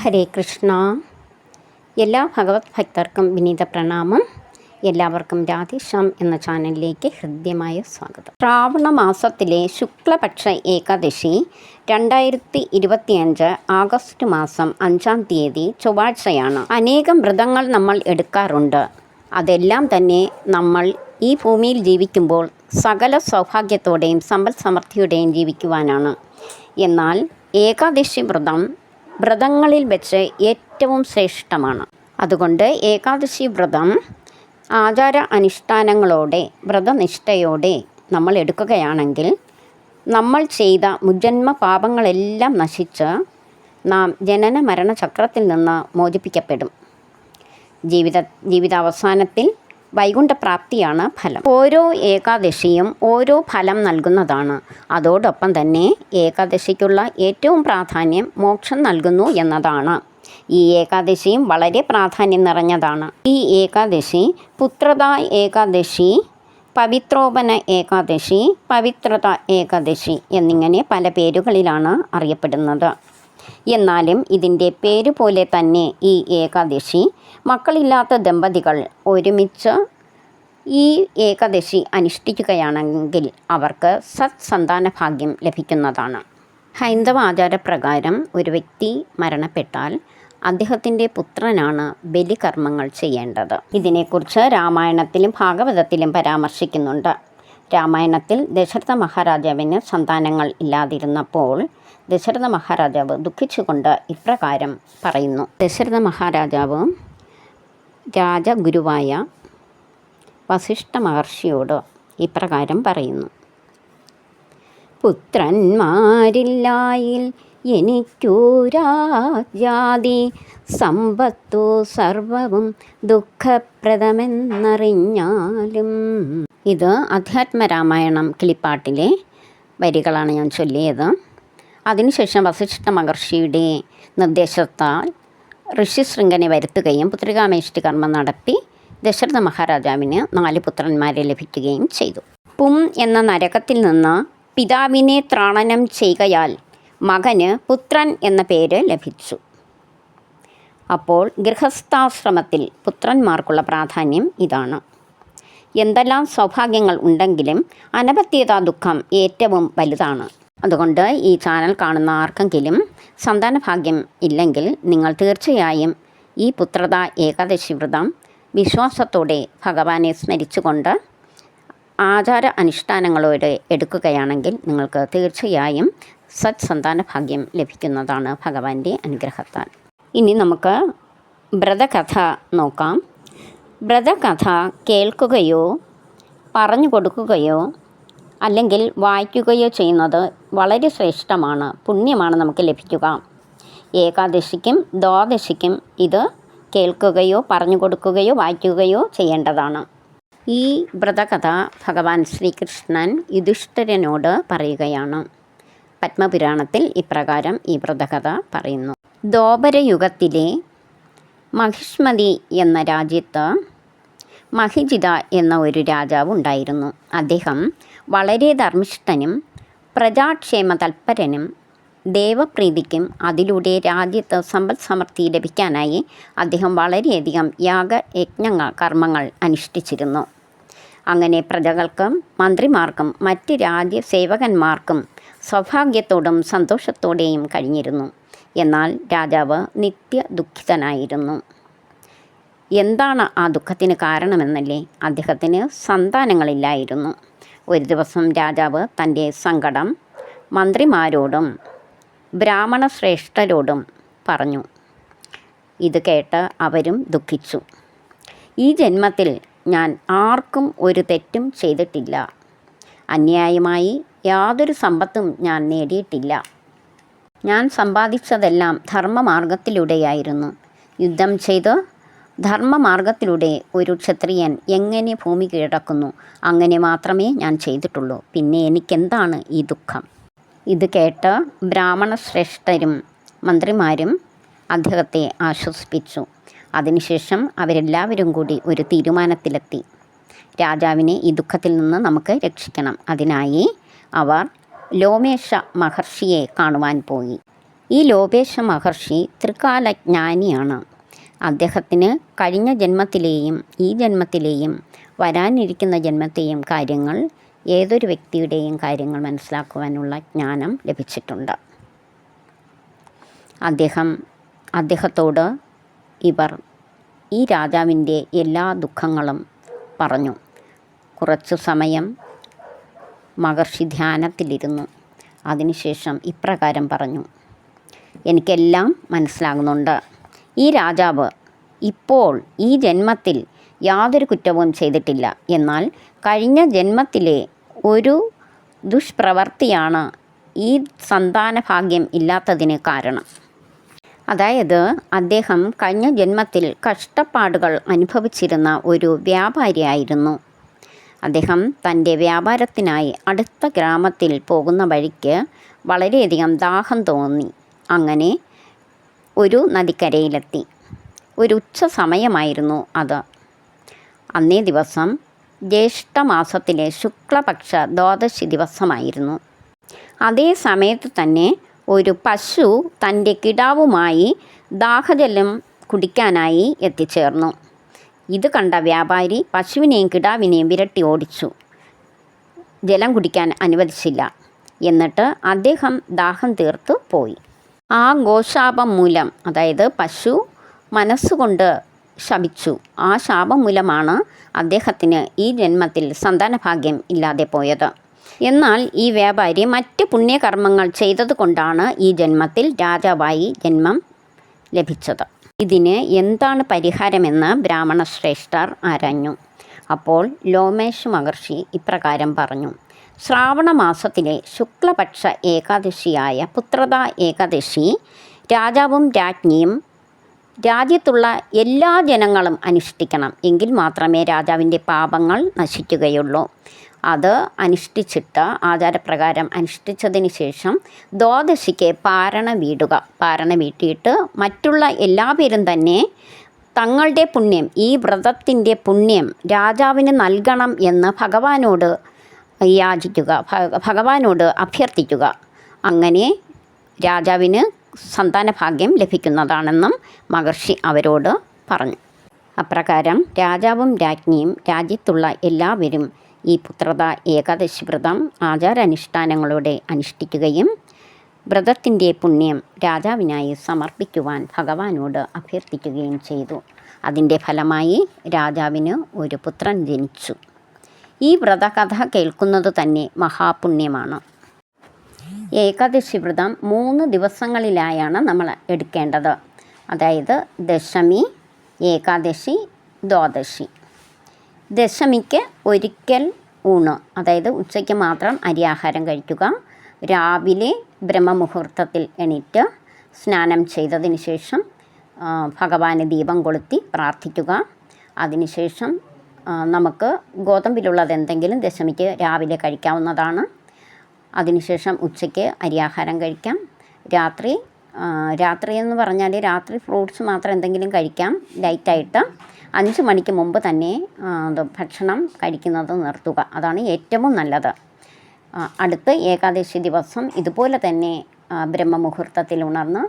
ഹരേ കൃഷ്ണ. എല്ലാ ഭഗവത് ഭക്തർക്കും വിനീത പ്രണാമം. എല്ലാവർക്കും രാധേശ്യാം എന്ന ചാനലിലേക്ക് ഹൃദ്യമായ സ്വാഗതം. ശ്രാവണ മാസത്തിലെ ശുക്ലപക്ഷ ഏകാദശി രണ്ടായിരത്തി ഇരുപത്തിയഞ്ച് ആഗസ്റ്റ് മാസം അഞ്ചാം തീയതി ചൊവ്വാഴ്ചയാണ്. അനേകം വ്രതങ്ങൾ നമ്മൾ എടുക്കാറുണ്ട്. അതെല്ലാം തന്നെ നമ്മൾ ഈ ഭൂമിയിൽ ജീവിക്കുമ്പോൾ സകല സൗഭാഗ്യത്തോടെയും സമ്പൽ സമൃദ്ധിയുടെയും ജീവിക്കുവാനാണ്. എന്നാൽ ഏകാദശി വ്രതം വ്രതങ്ങളിൽ വെച്ച് ഏറ്റവും ശ്രേഷ്ഠമാണ്. അതുകൊണ്ട് ഏകാദശി വ്രതം ആചാര അനുഷ്ഠാനങ്ങളോടെ വ്രതനിഷ്ഠയോടെ നമ്മൾ എടുക്കുകയാണെങ്കിൽ നമ്മൾ ചെയ്ത മുജന്മ പാപങ്ങളെല്ലാം നശിച്ച് നാം ജനന മരണ ചക്രത്തിൽ നിന്ന് മോചിപ്പിക്കപ്പെടും. ജീവിത ജീവിതാവസാനത്തിൽ വൈകുണ്ഠപ്രാപ്തിയാണ് ഫലം. ഓരോ ഏകാദശിയും ഓരോ ഫലം നൽകുന്നതാണ്. അതോടൊപ്പം തന്നെ ഏകാദശിക്കുള്ള ഏറ്റവും പ്രാധാന്യം മോക്ഷം നൽകുന്നു എന്നതാണ്. ഈ ഏകാദശിയും വളരെ പ്രാധാന്യം നിറഞ്ഞതാണ്. ഈ ഏകാദശി പുത്രത ഏകാദശി പവിത്രോപന ഏകാദശി പവിത്രത ഏകാദശി എന്നിങ്ങനെ പല പേരുകളിലാണ് അറിയപ്പെടുന്നത്. എന്നാലും ഇതിന്റെ പേര് പോലെ തന്നെ ഈ ഏകാദശി മക്കളില്ലാത്ത ദമ്പതികൾ ഒരുമിച്ച് ഈ ഏകാദശി അനുഷ്ഠിക്കുകയാണെങ്കിൽ അവർക്ക് സത്സന്താന ഭാഗ്യം ലഭിക്കുന്നതാണ്. ഹൈന്ദവ ആചാരപ്രകാരം ഒരു വ്യക്തി മരണപ്പെട്ടാൽ അദ്ദേഹത്തിന്റെ പുത്രനാണ് ബലികർമ്മങ്ങൾ ചെയ്യേണ്ടത്. ഇതിനെക്കുറിച്ച് രാമായണത്തിലും ഭാഗവതത്തിലും പരാമർശിക്കുന്നുണ്ട്. രാമായണത്തിൽ ദശരഥ മഹാരാജാവിന് സന്താനങ്ങൾ ഇല്ലാതിരുന്നപ്പോൾ ദശരഥ മഹാരാജാവ് ദുഃഖിച്ചുകൊണ്ട് ഇപ്രകാരം പറയുന്നു. ദശരഥ മഹാരാജാവ് രാജഗുരുവായ വസിഷ്ഠ മഹർഷിയോട് ഇപ്രകാരം പറയുന്നു. പുത്രന്മാരില്ലായിൽ എനിക്കൂ രാജാതി സമ്പത്തു സർവവും ദുഃഖപ്രദമെന്നറിഞ്ഞാലും ഇത് അധ്യാത്മരാമായണം കിളിപ്പാട്ടിലെ വരികളാണ് ഞാൻ ചൊല്ലിയത്. അതിനുശേഷം വസിഷ്ഠ മഹർഷിയുടെ നിർദ്ദേശത്താൽ ഋഷിശൃംഗനെ വരുത്തുകയും പുത്രികാമേഷ്ടി കർമ്മം നടത്തി ദശരഥ മഹാരാജാവിന് നാല് പുത്രന്മാരെ ലഭിക്കുകയും ചെയ്തു. പും എന്ന നരകത്തിൽ നിന്ന് പിതാവിനെ ത്രാണനം ചെയ്യുകയാൽ മകന് പുത്രൻ എന്ന പേര് ലഭിച്ചു. അപ്പോൾ ഗൃഹസ്ഥാശ്രമത്തിൽ പുത്രന്മാർക്കുള്ള പ്രാധാന്യം ഇതാണ്. എന്തെല്ലാം സൗഭാഗ്യങ്ങൾ ഉണ്ടെങ്കിലും അനപത്യത ദുഃഖം ഏറ്റവും വലുതാണ്. അതുകൊണ്ട് ഈ ചാനൽ കാണുന്ന ആർക്കെങ്കിലും സന്താനഭാഗ്യം ഇല്ലെങ്കിൽ നിങ്ങൾ തീർച്ചയായും ഈ പുത്രത ഏകാദശി വ്രതം വിശ്വാസത്തോടെ ഭഗവാനെ സ്മരിച്ചുകൊണ്ട് ആചാര അനുഷ്ഠാനങ്ങളോടെ എടുക്കുകയാണെങ്കിൽ നിങ്ങൾക്ക് തീർച്ചയായും സത്സന്താന ഭാഗ്യം ലഭിക്കുന്നതാണ് ഭഗവാന്റെ അനുഗ്രഹത്താൽ. ഇനി നമുക്ക് വ്രതകഥ നോക്കാം. വ്രതകഥ കേൾക്കുകയോ പറഞ്ഞു കൊടുക്കുകയോ അല്ലെങ്കിൽ വായിക്കുകയോ ചെയ്യുന്നത് വളരെ ശ്രേഷ്ഠമാണ് പുണ്യമാണ് നമുക്ക് ലഭിക്കുക. ഏകാദശിക്കും ദ്വാദശിക്കും ഇത് കേൾക്കുകയോ പറഞ്ഞു കൊടുക്കുകയോ വായിക്കുകയോ ചെയ്യേണ്ടതാണ്. ഈ വ്രതകഥ ഭഗവാൻ ശ്രീകൃഷ്ണൻ യുധിഷ്ഠിരനോട് പറയുകയാണ്. പത്മപുരാണത്തിൽ ഇപ്രകാരം ഈ വ്രതകഥ പറയുന്നു. ദ്വാപരയുഗത്തിലെ മഹിഷ്മതി എന്ന രാജ്യത്ത് മഹിജിത എന്ന ഒരു രാജാവ് ഉണ്ടായിരുന്നു. അദ്ദേഹം വളരെ ധർമ്മിഷ്ഠനും പ്രജാക്ഷേമ തൽപരനും ദേവപ്രീതിക്കും അതിലൂടെ രാജ്യത്ത് സമ്പൽ സമൃദ്ധി ലഭിക്കാനായി അദ്ദേഹം വളരെയധികം യാഗയജ്ഞങ്ങൾ കർമ്മങ്ങൾ അനുഷ്ഠിച്ചിരുന്നു. അങ്ങനെ പ്രജകൾക്കും മന്ത്രിമാർക്കും മറ്റ് രാജ്യസേവകന്മാർക്കും സൗഭാഗ്യത്തോടും സന്തോഷത്തോടെയും കഴിഞ്ഞിരുന്നു. എന്നാൽ രാജാവ് നിത്യ ദുഃഖിതനായിരുന്നു. എന്താണ് ആ ദുഃഖത്തിന് കാരണമെന്നല്ലേ? അദ്ദേഹത്തിന് സന്താനങ്ങളില്ലായിരുന്നു. ഒരു ദിവസം രാജാവ് തന്റെ സങ്കടം മന്ത്രിമാരോടും ബ്രാഹ്മണ ശ്രേഷ്ഠരോടും പറഞ്ഞു. ഇത് കേട്ട് അവരും ദുഃഖിച്ചു. ഈ ജന്മത്തിൽ ഞാൻ ആർക്കും ഒരു തെറ്റും ചെയ്തിട്ടില്ല. അന്യായമായി യാതൊരു സമ്പത്തും ഞാൻ നേടിയിട്ടില്ല. ഞാൻ സമ്പാദിച്ചതെല്ലാം ധർമ്മമാർഗത്തിലൂടെയായിരുന്നു. യുദ്ധം ചെയ്ത് ധർമ്മമാർഗത്തിലൂടെ ഒരു ക്ഷത്രിയൻ എങ്ങനെ ഭൂമി കീഴടക്കുന്നു? അങ്ങനെ മാത്രമേ ഞാൻ ചെയ്തിട്ടുള്ളൂ. പിന്നെ എനിക്കെന്താണ് ഈ ദുഃഖം? ഇത് കേട്ട് ബ്രാഹ്മണ ശ്രേഷ്ഠരും മന്ത്രിമാരും അദ്ദേഹത്തെ ആശ്വസിപ്പിച്ചു. അതിനുശേഷം അവരെല്ലാവരും കൂടി ഒരു തീരുമാനത്തിലെത്തി. രാജാവിനെ ഈ ദുഃഖത്തിൽ നിന്ന് നമുക്ക് രക്ഷിക്കണം. അതിനായി അവർ ലോമേഷ മഹർഷിയെ കാണുവാൻ പോയി. ഈ ലോപേശ മഹർഷി ത്രികാലജ്ഞാനിയാണ്. അദ്ദേഹത്തിന് കഴിഞ്ഞ ജന്മത്തിലെയും ഈ ജന്മത്തിലെയും വരാനിരിക്കുന്ന ജന്മത്തെയും കാര്യങ്ങൾ ഏതൊരു വ്യക്തിയുടെയും കാര്യങ്ങൾ മനസ്സിലാക്കുവാനുള്ള ജ്ഞാനം ലഭിച്ചിട്ടുണ്ട്. അദ്ദേഹം അദ്ദേഹത്തോട് ഇവർ ഈ രാജാവിന്റെ എല്ലാ ദുഃഖങ്ങളും പറഞ്ഞു. കുറച്ചു സമയം മഹർഷി ധ്യാനത്തിലിരുന്നു. അതിനുശേഷം ഇപ്രകാരം പറഞ്ഞു. എനിക്കെല്ലാം മനസ്സിലാകുന്നുണ്ട്. ഈ രാജാവ് ഇപ്പോൾ ഈ ജന്മത്തിൽ യാതൊരു കുറ്റവും ചെയ്തിട്ടില്ല. എന്നാൽ കഴിഞ്ഞ ജന്മത്തിലെ ഒരു ദുഷ്പ്രവർത്തിയാണ് ഈ സന്താന ഭാഗ്യം ഇല്ലാത്തതിന് കാരണം. അതായത് അദ്ദേഹം കഴിഞ്ഞ ജന്മത്തിൽ കഷ്ടപ്പാടുകൾ അനുഭവിച്ചിരുന്ന ഒരു വ്യാപാരിയായിരുന്നു. അദ്ദേഹം തന്റെ വ്യാപാരത്തിനായി അടുത്ത ഗ്രാമത്തിൽ പോകുന്ന വഴിക്ക് വളരെയധികം ദാഹം തോന്നി. അങ്ങനെ ഒരു നദിക്കരയിലെത്തി. ഒരു ഉച്ച സമയമായിരുന്നു അത്. അന്നേ ദിവസം ജ്യേഷ്ഠമാസത്തിലെ ശുക്ലപക്ഷ ദ്വാദശി ദിവസമായിരുന്നു. അതേ സമയത്ത് തന്നെ ഒരു പശു തന്റെ കിടാവുമായി ദാഹജലം കുടിക്കാനായി എത്തിച്ചേർന്നു. ഇത് കണ്ട വ്യാപാരി പശുവിനെയും കിടാവിനെയും വിരട്ടി ഓടിച്ചു. ജലം കുടിക്കാൻ അനുവദിച്ചില്ല. എന്നിട്ട് അദ്ദേഹം ദാഹം തീർത്തു പോയി. ആ ഗോശാപം മൂലം അതായത് പശു മനസ്സുകൊണ്ട് ശപിച്ചു. ആ ശാപം മൂലമാണ് അദ്ദേഹത്തിന് ഈ ജന്മത്തിൽ സന്താനഭാഗ്യം ഇല്ലാതെ പോയത്. എന്നാൽ ഈ വ്യാപാരി മറ്റ് പുണ്യകർമ്മങ്ങൾ ചെയ്തതുകൊണ്ടാണ് ഈ ജന്മത്തിൽ രാജാവായി ജന്മം ലഭിച്ചത്. ഇതിന് എന്താണ് പരിഹാരമെന്ന് ബ്രാഹ്മണ ശ്രേഷ്ഠർ ആരാഞ്ഞു. അപ്പോൾ ലോമേഷ് മഹർഷി ഇപ്രകാരം പറഞ്ഞു. ശ്രാവണ മാസത്തിലെ ശുക്ലപക്ഷ ഏകാദശിയായ പുത്രത ഏകാദശി രാജാവും രാജ്ഞിയും രാജ്യത്തുള്ള എല്ലാ ജനങ്ങളും അനുഷ്ഠിക്കണം. എങ്കിൽ മാത്രമേ രാജാവിന്റെ പാപങ്ങൾ നശിക്കുകയുള്ളൂ. അത് അനുഷ്ഠിച്ചിട്ട് ആചാരപ്രകാരം അനുഷ്ഠിച്ചതിന് ശേഷം ദ്വാദശിക്ക് പാരണ വീടുക. പാരണ വീട്ടിയിട്ട് മറ്റുള്ള എല്ലാവരും തന്നെ തങ്ങളുടെ പുണ്യം ഈ വ്രതത്തിന്റെ പുണ്യം രാജാവിന് നൽകണം എന്ന് ഭഗവാനോട് യാചിക്കുക ഭഗവാനോട് അഭ്യർത്ഥിക്കുക. അങ്ങനെ രാജാവിന് സന്താനഭാഗ്യം ലഭിക്കുന്നതാണെന്നും മഹർഷി അവരോട് പറഞ്ഞു. അപ്രകാരം രാജാവും രാജ്ഞിയും രാജ്യത്തുള്ള എല്ലാവരും ഈ പുത്രത ഏകാദശി വ്രതം ആചാരാനുഷ്ഠാനങ്ങളോടെ അനുഷ്ഠിക്കുകയും വ്രതത്തിന്റെ പുണ്യം രാജാവിനായി സമർപ്പിക്കുവാൻ ഭഗവാനോട് അഭ്യർത്ഥിക്കുകയും ചെയ്തു. അതിന്റെ ഫലമായി രാജാവിന് ഒരു പുത്രൻ ജനിച്ചു. ഈ വ്രതകഥ കേൾക്കുന്നത് തന്നെ മഹാപുണ്യമാണ്. ഏകാദശി വ്രതം മൂന്ന് ദിവസങ്ങളിലായാണ് നമ്മൾ എടുക്കേണ്ടത്. അതായത് ദശമി ഏകാദശി ദ്വാദശി. ദശമിക്ക് ഒരിക്കൽ ഊണ്. അതായത് ഉച്ചയ്ക്ക് മാത്രം അരിയാഹാരം കഴിക്കുക. രാവിലെ ബ്രഹ്മമുഹൂർത്തത്തിൽ എണീറ്റ് സ്നാനം ചെയ്തതിന് ശേഷം ഭഗവാന് ദീപം കൊളുത്തി പ്രാർത്ഥിക്കുക. അതിനുശേഷം നമുക്ക് ഗോതമ്പിലുള്ളത് എന്തെങ്കിലും ദശമിക്ക് രാവിലെ കഴിക്കാവുന്നതാണ്. അതിനുശേഷം ഉച്ചയ്ക്ക് അരിയാഹാരം കഴിക്കാം. രാത്രി രാത്രി എന്ന് പറഞ്ഞാൽ രാത്രി ഫ്രൂട്ട്സ് മാത്രം എന്തെങ്കിലും കഴിക്കാം. ലൈറ്റായിട്ട് അഞ്ച് മണിക്ക് മുമ്പ് തന്നെ ഭക്ഷണം കഴിക്കുന്നത് നിർത്തുക. അതാണ് ഏറ്റവും നല്ലത്. അടുത്ത് ഏകാദശി ദിവസം ഇതുപോലെ തന്നെ ബ്രഹ്മമുഹൂർത്തത്തിൽ ഉണർന്ന്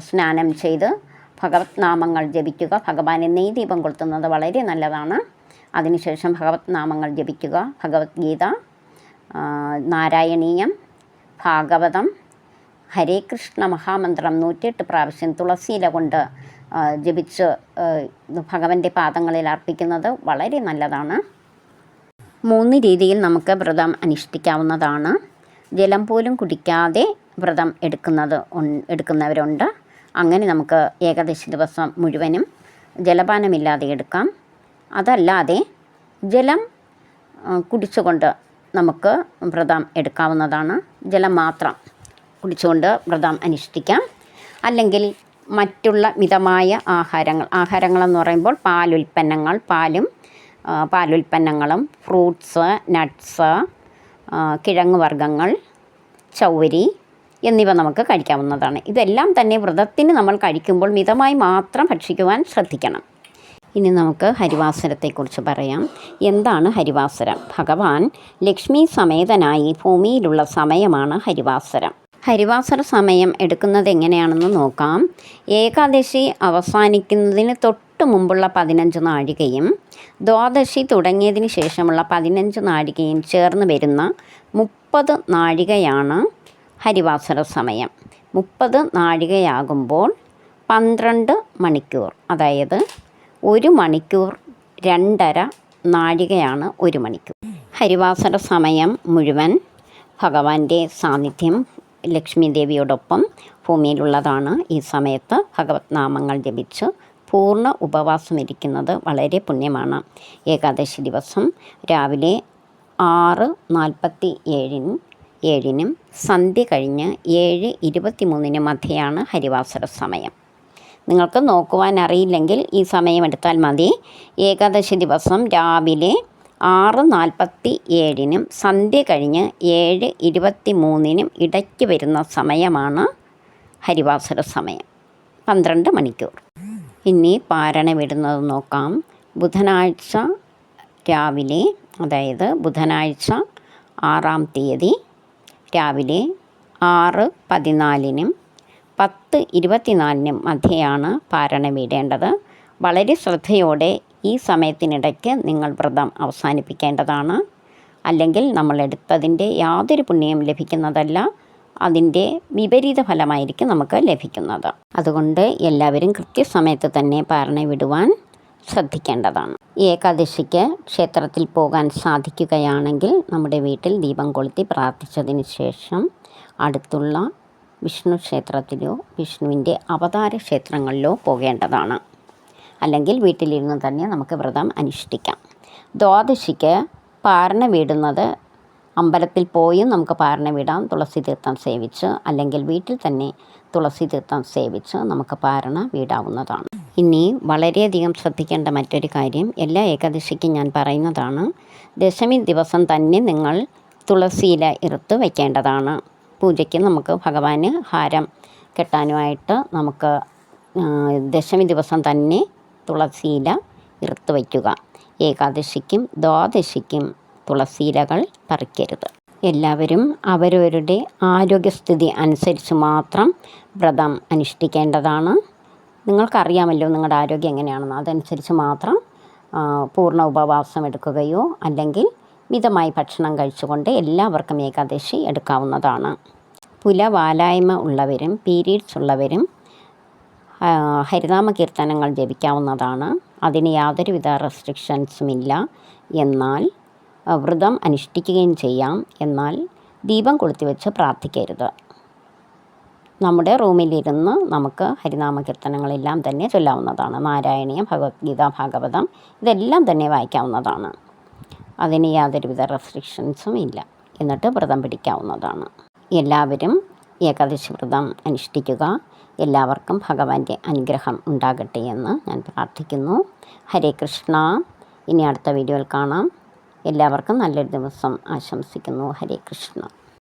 സ്നാനം ചെയ്ത് ഭഗവത് നാമങ്ങൾ ജപിക്കുക. ഭഗവാനെ നെയ് ദീപം കൊളുത്തുന്നത് വളരെ നല്ലതാണ്. അതിനുശേഷം ഭഗവത് നാമങ്ങൾ ജപിക്കുക. ഭഗവത്ഗീത നാരായണീയം ഭാഗവതം ഹരേ കൃഷ്ണ മഹാമന്ത്രം നൂറ്റിയെട്ട് പ്രാവശ്യം തുളസിയില കൊണ്ട് ജപിച്ച് ഭഗവന്റെ പാദങ്ങളിൽ അർപ്പിക്കുന്നത് വളരെ നല്ലതാണ്. മൂന്ന് രീതിയിൽ നമുക്ക് വ്രതം അനുഷ്ഠിക്കാവുന്നതാണ്. ജലം പോലും കുടിക്കാതെ വ്രതം എടുക്കുന്നത് എടുക്കുന്നവരുണ്ട്. അങ്ങനെ നമുക്ക് ഏകദേശ ദിവസം മുഴുവനും ജലപാനമില്ലാതെ എടുക്കാം. അതല്ലാതെ ജലം കുടിച്ചുകൊണ്ട് നമുക്ക് വ്രതം എടുക്കാവുന്നതാണ്. ജലം മാത്രം കുടിച്ചുകൊണ്ട് വ്രതം അനുഷ്ഠിക്കാം. അല്ലെങ്കിൽ മറ്റുള്ള മിതമായ ആഹാരങ്ങൾ. ആഹാരങ്ങളെന്ന് പറയുമ്പോൾ പാലുൽപ്പന്നങ്ങൾ പാലും പാലുൽപ്പന്നങ്ങളും ഫ്രൂട്ട്സ് നട്ട്സ് കിഴങ്ങ് വർഗങ്ങൾ ചൗരി എന്നിവ നമുക്ക് കഴിക്കാവുന്നതാണ്. ഇതെല്ലാം തന്നെ വ്രതത്തിന് നമ്മൾ കഴിക്കുമ്പോൾ മിതമായി മാത്രം ഭക്ഷിക്കുവാൻ ശ്രദ്ധിക്കണം. ഇനി നമുക്ക് ഹരിവാസരത്തെക്കുറിച്ച് പറയാം. എന്താണ് ഹരിവാസരം ഭഗവാൻ ലക്ഷ്മി സമേതനായി ഭൂമിയിലുള്ള സമയമാണ് ഹരിവാസരം ഹരിവാസര സമയം എടുക്കുന്നത് എങ്ങനെയാണെന്ന് നോക്കാം. ഏകാദശി അവസാനിക്കുന്നതിന് തൊട്ട് മുമ്പുള്ള പതിനഞ്ച് നാഴികയും ദ്വാദശി തുടങ്ങിയതിന് ശേഷമുള്ള പതിനഞ്ച് നാഴികയും ചേർന്ന് വരുന്ന മുപ്പത് നാഴികയാണ് ഹരിവാസര സമയം. മുപ്പത് നാഴികയാകുമ്പോൾ പന്ത്രണ്ട് മണിക്കൂർ അതായത് ഒരു മണിക്കൂർ രണ്ടര നാഴികയാണ് ഒരു മണിക്കൂർ. ഹരിവാസര സമയം മുഴുവൻ ഭഗവാന്റെ സാന്നിധ്യം ലക്ഷ്മി ദേവിയോടൊപ്പം ഭൂമിയിലുള്ളതാണ് ഈ സമയത്ത് ഭഗവത് നാമങ്ങൾ ജപിച്ച് പൂർണ ഉപവാസം ഇരിക്കുന്നത് വളരെ പുണ്യമാണ്. ഏകാദശി ദിവസം രാവിലെ ആറ് നാൽപ്പത്തി ഏഴിന് ഏഴിനും സന്ധ്യ കഴിഞ്ഞ് ഏഴ് ഇരുപത്തി മൂന്നിന് മധ്യയാണ് ഹരിവാസര സമയം. നിങ്ങൾക്ക് നോക്കുവാൻ അറിയില്ലെങ്കിൽ ഈ സമയം എടുത്താൽ മതി. ഏകാദശി ദിവസം രാവിലെ ആറ് നാൽപ്പത്തി ഏഴിനും സന്ധ്യ കഴിഞ്ഞ് ഏഴ് ഇരുപത്തി മൂന്നിനും ഇടയ്ക്ക് വരുന്ന സമയമാണ് ഹരിവാസര സമയം. പന്ത്രണ്ട് മണിക്കൂർ. ഇനി പാരണ വിടുന്നത് നോക്കാം. ബുധനാഴ്ച രാവിലെ അതായത് ബുധനാഴ്ച ആറാം തീയതി രാവിലെ ആറ് പതിനാലിനും പത്ത് ഇരുപത്തിനാലിനും മധ്യയാണ് പാരണ വീടേണ്ടത്. വളരെ ശ്രദ്ധയോടെ ഈ സമയത്തിനിടയ്ക്ക് നിങ്ങൾ വ്രതം അവസാനിപ്പിക്കേണ്ടതാണ്. അല്ലെങ്കിൽ നമ്മൾ എടുത്തതിന്റെ യാതൊരു പുണ്യം ലഭിക്കുന്നതല്ല അതിന്റെ വിപരീത ഫലമായിരിക്കും നമുക്ക് ലഭിക്കുന്നത്. അതുകൊണ്ട് എല്ലാവരും കൃത്യസമയത്ത് തന്നെ പാരണ വിടുവാൻ ശ്രദ്ധിക്കേണ്ടതാണ്. ഏകാദശിക്ക് ക്ഷേത്രത്തിൽ പോകാൻ സാധിക്കുകയാണെങ്കിൽ നമ്മുടെ വീട്ടിൽ ദീപം കൊളുത്തി പ്രാർത്ഥിച്ചതിന് ശേഷം അടുത്തുള്ള വിഷ്ണു ക്ഷേത്രത്തിലോ വിഷ്ണുവിന്റെ അവതാര ക്ഷേത്രങ്ങളിലോ പോകേണ്ടതാണ്. അല്ലെങ്കിൽ വീട്ടിലിരുന്ന് തന്നെ നമുക്ക് വ്രതം അനുഷ്ഠിക്കാം. ദ്വാദശിക്ക് പാരണ വീടുന്നത് അമ്പലത്തിൽ പോയും നമുക്ക് പാരണ വീടാം തുളസി തീർത്ഥം സേവിച്ച് അല്ലെങ്കിൽ വീട്ടിൽ തന്നെ തുളസി തീർത്ഥം സേവിച്ച് നമുക്ക് പാരണ വീടാവുന്നതാണ്. ഇനി വളരെയധികം ശ്രദ്ധിക്കേണ്ട മറ്റൊരു കാര്യം എല്ലാ ഏകാദശിക്കും ഞാൻ പറയുന്നതാണ് ദശമി ദിവസം തന്നെ നിങ്ങൾ തുളസിയില ഇറുത്ത് വയ്ക്കേണ്ടതാണ് പൂജയ്ക്ക് നമുക്ക് ഭഗവാന് ഹാരം കെട്ടാനുമായിട്ട് നമുക്ക് ദശമി ദിവസം തന്നെ തുളസിയില ഇറുത്ത് വയ്ക്കുക. ഏകാദശിക്കും ദ്വാദശിക്കും തുളസിയിലകൾ പറിക്കരുത്. എല്ലാവരും അവരവരുടെ ആരോഗ്യസ്ഥിതി അനുസരിച്ച് മാത്രം വ്രതം അനുഷ്ഠിക്കേണ്ടതാണ്. നിങ്ങൾക്കറിയാമല്ലോ നിങ്ങളുടെ ആരോഗ്യം എങ്ങനെയാണെന്ന്. അതനുസരിച്ച് മാത്രം പൂർണ ഉപവാസം എടുക്കുകയോ അല്ലെങ്കിൽ മിതമായി ഭക്ഷണം കഴിച്ചുകൊണ്ട് എല്ലാവർക്കും ഏകാദശി എടുക്കാവുന്നതാണ്. പുലവാലായ്മ ഉള്ളവരും പീരീഡ്സ് ഉള്ളവരും ഹരിനാമ കീർത്തനങ്ങൾ ജപിക്കാവുന്നതാണ്. അതിന് യാതൊരുവിധ റെസ്ട്രിക്ഷൻസും ഇല്ല. എന്നാൽ വ്രതം അനുഷ്ഠിക്കുകയും ചെയ്യാം. എന്നാൽ ദീപം കൊളുത്തി വെച്ച് പ്രാർത്ഥിക്കരുത്. നമ്മുടെ റൂമിലിരുന്ന് നമുക്ക് ഹരിനാമ കീർത്തനങ്ങളെല്ലാം തന്നെ ചൊല്ലാവുന്നതാണ്. നാരായണീയം ഭഗവത്ഗീത ഭാഗവതം ഇതെല്ലാം തന്നെ വായിക്കാവുന്നതാണ്. അതിന് യാതൊരുവിധ റെസ്ട്രിക്ഷൻസും ഇല്ല. എന്നിട്ട് വ്രതം പിടിക്കാവുന്നതാണ്. എല്ലാവരും ഏകാദശി വ്രതം അനുഷ്ഠിക്കുക. എല്ലാവർക്കും ഭഗവാന്റെ അനുഗ്രഹം ഉണ്ടാകട്ടെ എന്ന് ഞാൻ പ്രാർത്ഥിക്കുന്നു. ഹരേ കൃഷ്ണ. ഇനി അടുത്ത വീഡിയോയിൽ കാണാം. എല്ലാവർക്കും നല്ലൊരു ദിവസം ആശംസിക്കുന്നു. ഹരേ കൃഷ്ണ.